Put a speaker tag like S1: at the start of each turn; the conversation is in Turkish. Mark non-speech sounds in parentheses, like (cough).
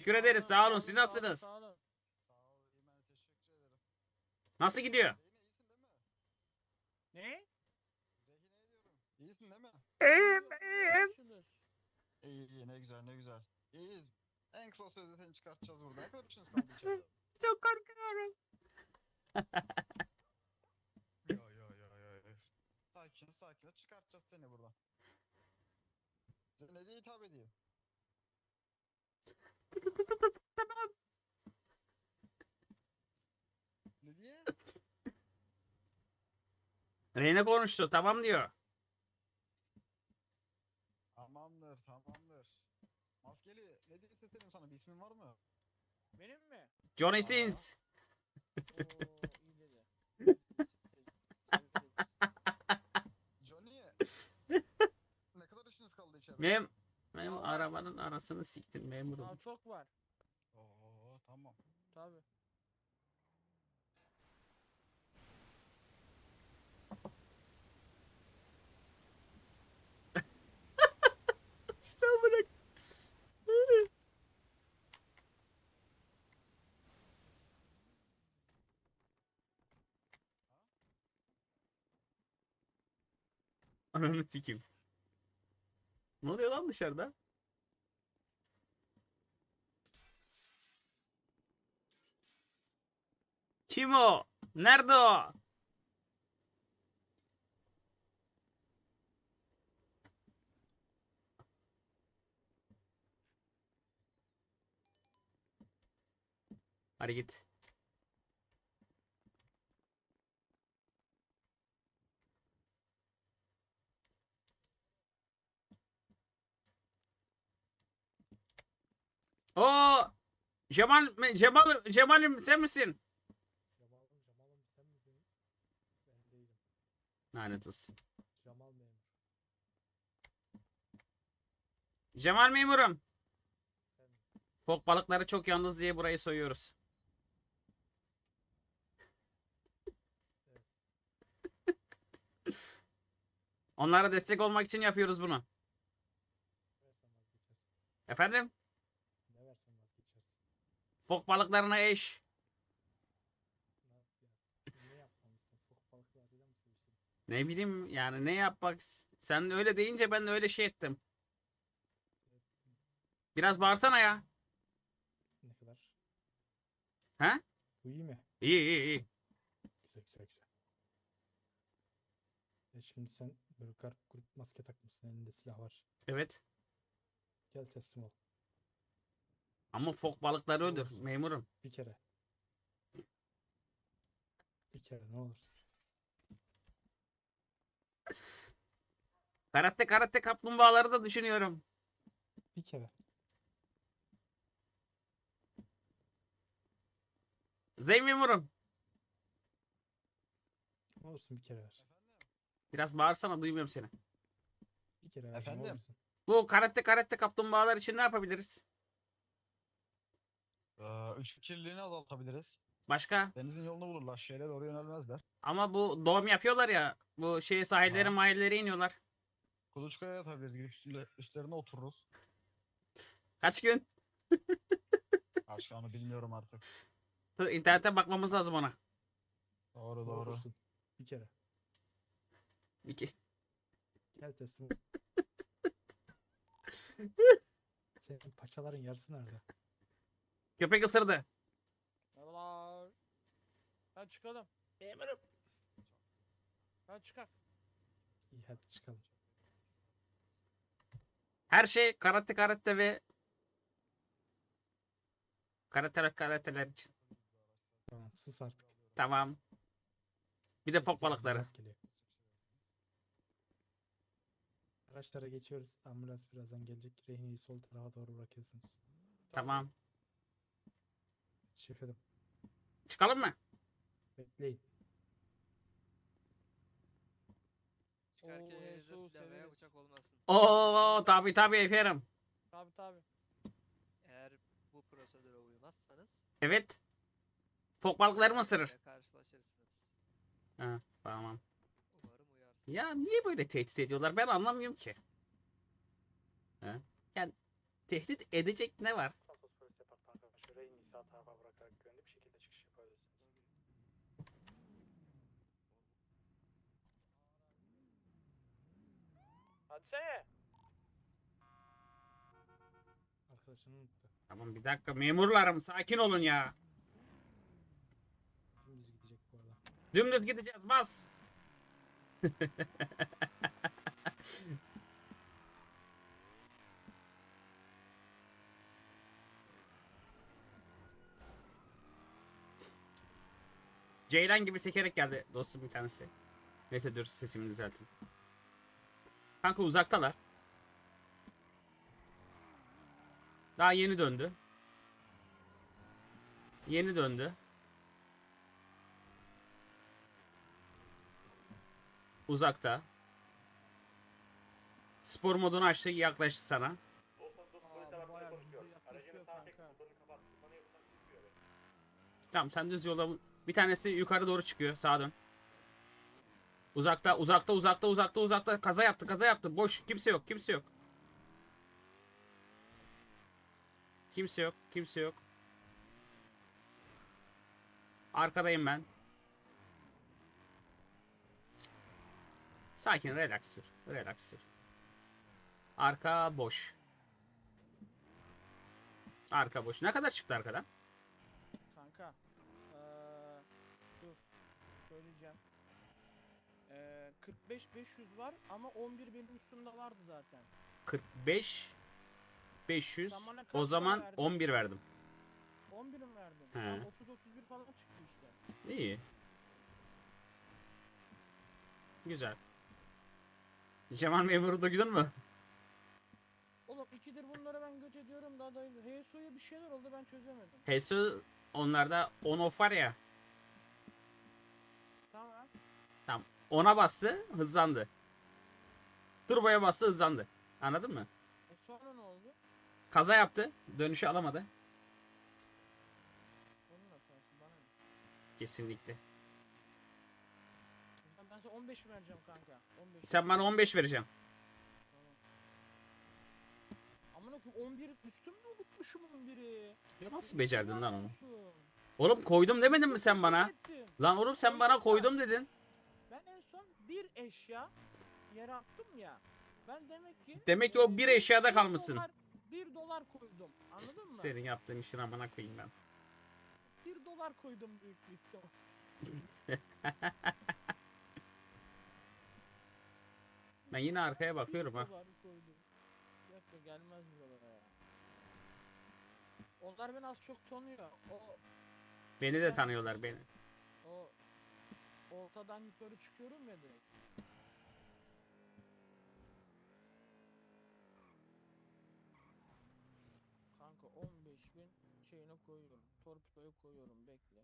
S1: Teşekkür ederiz. Sağ olun. Siz nasılsınız?
S2: Sağ olun.
S3: Sağ ol İmen teşekkür ederim.
S1: Nasıl gidiyor?
S3: Rehine iyisin değil mi?
S2: Ne?
S3: Rehine ediyorum. İyisin değil mi?
S1: İyiyim,
S2: Görüşürüz.
S3: İyi iyi ne güzel ne güzel. İyiyiz. En kısa sürede seni çıkartacağız burada. Ne kadar işiniz kaldı içeride? (laughs)
S1: Çok korkuyorum. (laughs)
S3: yo yo yo yo yo. Sakin sakin çıkartacağız seni buradan. Size ne diye hitap edeyim?
S1: Tamam.
S3: Ne diye?
S1: Reyne konuştu. Tamam diyor.
S3: Tamamdır tamamdır. Maskeli ne diye sesleneyim sana bir ismin var mı?
S2: Benim mi?
S1: Johnny Sins.
S2: Oo iyi dedi. Tebrik ederiz.
S3: Johnny. ne kadar işiniz kaldı içeride?
S1: Benim arabanın arasını siktin
S2: Aa,
S1: memurum.
S2: çok var.
S3: Oo tamam.
S2: Tabi. (laughs)
S1: İşte bırak. Ananı sikeyim. Ne oluyor lan dışarıda? Kim o? Nerede o? Hadi git. O Cemal Cemal Cemal'im sen misin?
S4: Cemal'ım Cemal'ım sen misin? Ben değilim.
S1: Lanet olsun.
S4: Cemal memur.
S1: Cemal memurum. Fok balıkları çok yalnız diye burayı soyuyoruz. Onlara destek olmak için yapıyoruz bunu. Efendim? Fok balıklarına eş.
S4: Ne, yap- ya, ne yapmamışsın? Fok balıklarıyla mı seviştin?
S1: Ne bileyim yani ne yapmak. Sen öyle deyince ben öyle şey ettim. Biraz bağırsana ya.
S4: Ne kadar?
S1: He?
S4: Bu iyi mi?
S1: İyi iyi iyi.
S4: Güzel güzel güzel. E şimdi sen böyle garip grup maske takmışsın. Elinde silah var.
S1: Evet.
S4: Gel teslim ol.
S1: Ama fok balıkları öldür memurum.
S4: Bir kere. Bir kere ne olursun.
S1: Karate karate kaplumbağaları da düşünüyorum.
S4: Bir kere.
S1: Zeyn memurum.
S4: Ne olursun bir kere ver.
S3: Efendim?
S1: Biraz bağırsana duymuyorum seni.
S4: Bir kere ver.
S3: Efendim?
S4: Olursun.
S1: Bu karate karate kaplumbağalar için ne yapabiliriz?
S3: Ee, üç kirliliğini azaltabiliriz.
S1: Başka?
S3: Denizin yolunu bulurlar. Şehre doğru yönelmezler.
S1: Ama bu doğum yapıyorlar ya. Bu şey sahillere
S3: Ha.
S1: mahallelere iniyorlar.
S3: Kuluçkaya yatabiliriz. Gidip üstüne- üstlerine otururuz.
S1: Kaç gün? (laughs)
S3: Başka onu bilmiyorum artık.
S1: Dur, İnternete bakmamız lazım ona.
S3: Doğru doğru.
S4: olursun. Bir kere.
S1: İki.
S4: Gel teslim ol. (laughs) Senin paçaların yarısı nerede?
S1: Köpek ısırdı.
S2: Merhabalar. Hadi çıkalım.
S1: Memurum.
S2: Hadi çıkak.
S4: İyi hadi çıkalım.
S1: Her şey karate karate ve karate karateler için.
S4: Tamam sus artık.
S1: Tamam. Bir de fok balıkları.
S4: Araçlara geçiyoruz. Ambulans birazdan gelecek. Rehineyi sol tarafa doğru bırakıyorsunuz.
S1: Tamam.
S4: Şefim
S1: Çıkalım mı?
S4: bekleyin.
S5: Çıkarken
S2: Oo,
S5: elinizde
S2: su
S5: silah veya bıçak olmasın.
S1: Oo tabi tabi efendim.
S2: Tabi tabi.
S5: Eğer bu prosedüre uymazsanız
S1: Evet. Fok balıkları mı ısırır?
S5: ile karşılaşırsınız.
S1: Ha, tamam.
S5: Umarım uyarsınız.
S1: Ya niye böyle tehdit ediyorlar? Ben anlamıyorum ki. Ha? Yani tehdit edecek ne var?
S2: Gitsene.
S4: Arkadaşını unuttu.
S1: Tamam bir dakika memurlarım sakin olun ya.
S4: Dümdüz gidecek bu arada.
S1: Dümdüz gideceğiz bas. (laughs) Ceylan gibi sekerek geldi dostum bir tanesi. Neyse dur sesimi düzelteyim. Kanka uzaktalar. Daha yeni döndü. Yeni döndü. Uzakta. Spor modunu açtı yaklaştı sana. Tamam sen düz yola bir tanesi yukarı doğru çıkıyor sağa dön. Uzakta uzakta uzakta uzakta uzakta kaza yaptı kaza yaptı boş kimse yok kimse yok. Kimse yok kimse yok. Arkadayım ben. Sakin relax sür. Relax sür. Arka boş. Arka boş. Ne kadar çıktı arkadan?
S2: Kanka. Eee dur. Söyleyeceğim. Eee 45 500 var ama 11 benim üstümde vardı zaten.
S1: 45 500
S2: Sen bana kaç
S1: o
S2: para
S1: zaman
S2: verdin?
S1: 11 verdim.
S2: 11 mi verdin?
S1: He.
S2: Tamam 30 31 falan çıktı işte.
S1: İyi. Güzel. Cemal memuru duydun mu?
S2: Oğlum ikidir bunları ben göt ediyorum daha da HSO'ya bir şeyler oldu ben çözemedim.
S1: HSU onlarda on off var ya.
S2: Tamam.
S1: Ona bastı hızlandı. Turboya bastı hızlandı. Anladın mı?
S2: E sonra ne oldu?
S1: Kaza yaptı. Dönüşü alamadı.
S2: Onun hatası bana ne?
S1: Kesinlikle.
S2: Ben, ben sana 15 mi vereceğim kanka? 15.
S1: Sen bana 15 vereceksin.
S2: Tamam. Amına koyayım 11 üstümde unutmuşum 11'i.
S1: Ya nasıl becerdin lan onu? Oğlum koydum demedin mi sen bana? Lan oğlum sen bana koydum dedin.
S2: Bir eşya yere attım ya. Ben demek ki
S1: Demek ki o bir eşyada
S2: bir
S1: kalmışsın.
S2: Dolar, 1 dolar koydum. Anladın mı?
S1: Senin yaptığın işin amına koyayım ben.
S2: 1 dolar koydum büyük bir ihtimal.
S1: Ben yine arkaya bakıyorum
S2: Bir
S1: ha.
S2: dolar koydum. Gelmez ya. Onlar beni az çok tanıyor. O
S1: Beni de tanıyorlar beni.
S2: o ortadan yukarı çıkıyorum ya direkt. Kanka 15 bin şeyine koyuyorum. Torpidoya koyuyorum bekle.